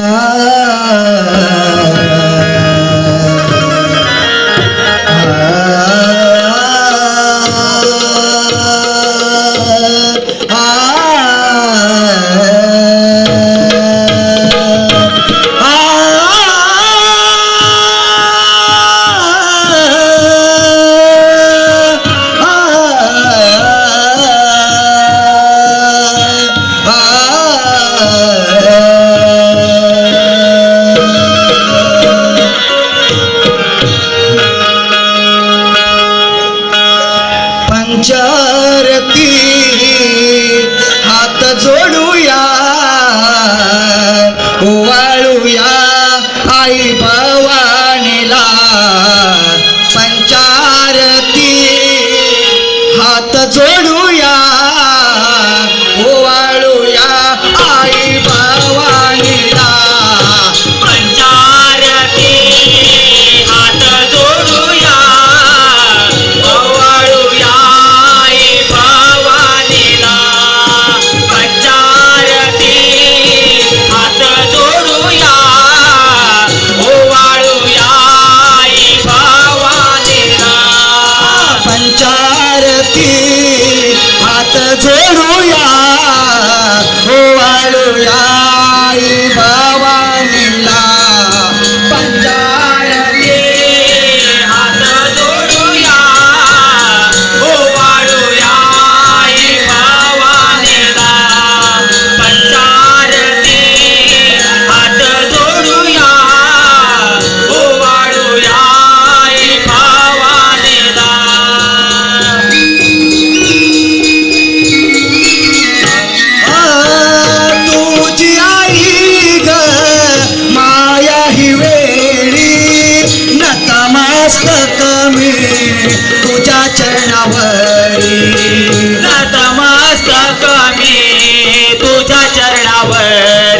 Ah जोडूया ओवाळूया आई भवानीला. पंचारती हात जोड विचारती हात जोडूया हो वाळूया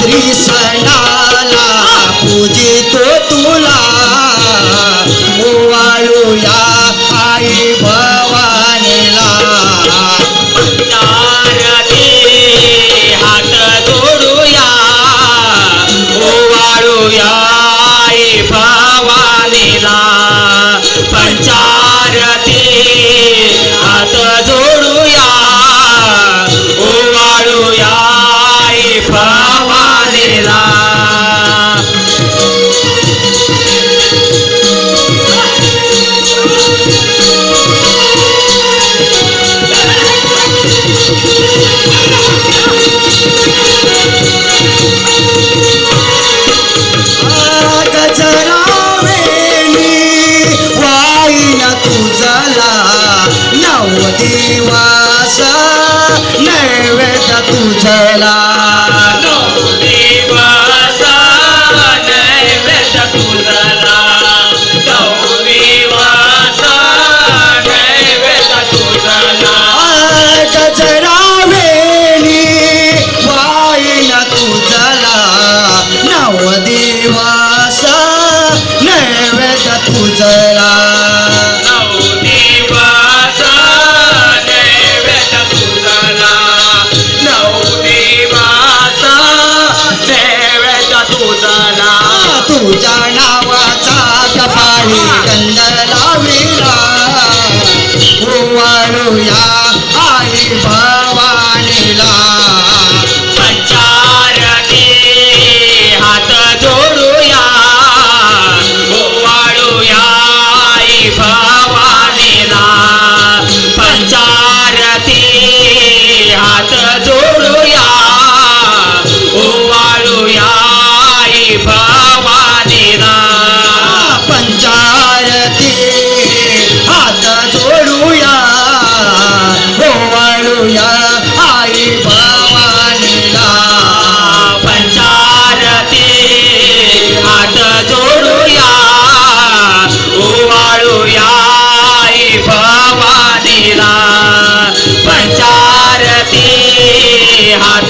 रात्री सणाला पूजितो तुला. ओवाळूया आई भवानीला. हात जोडूया. ओवाळूया आई भवानीला. पंचारती हात देवासा. नैवेद्य तुझला. तुझ्या नावाचा कपाळी कंद लाविला ओवाळूया হাত